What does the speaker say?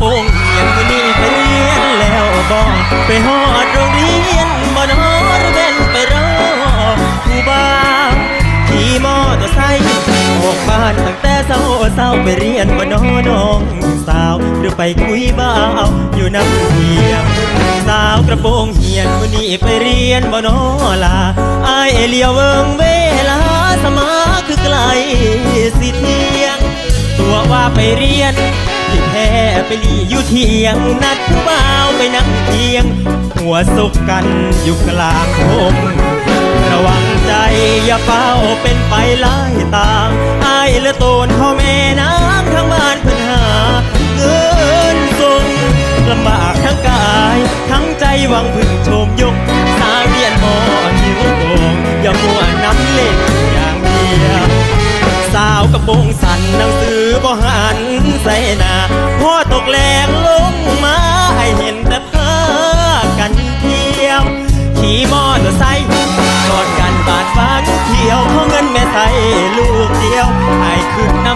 พงเงี้งมือนี้ไปเรียนแล้วบองไปหอดโรงเรียนบ่นอรเบนไปรอผู้บ้าวขี่มอเตอร์ไซค์ออกบ้านตั้งแต่เศร้าเศร้าไปเรียนบ่นอน้องสาวหรือไปคุยบ้าวอยู่น้ำเทียมสาวกระโปรงเหียนมือนี้ไปเรียนบ่นอลาอายเอเลียวเวิงเวลาสมาคือไกลสิเทียงตัวว่าไปเรียน แท้ไปหลีอยู่เทียง นัดผู้บ่าวไปนั่งเทียง หัวสุกกันอยู่กลางคมระวังใจอย่าเฝ้าเป็นไปหลายตางอายละโตนพ่อแม่น้ำทั้งบ้านเพิ่นหา เงินส่งลำบากทั้งกาย ทั้งใจหวังพึ่งชมยก สาวเรียนหอหิวโกงอย่ามัวน้ำเล่นอย่างเดียวสาวกระโปรงสันหนังสือบ่หันใส่หน้า ตอร์ไซค์กอดกันบาดฟ้าเขียวเพราะเงินแม่ใส่ลูกเดียวไอ้ขึ้นน้ำ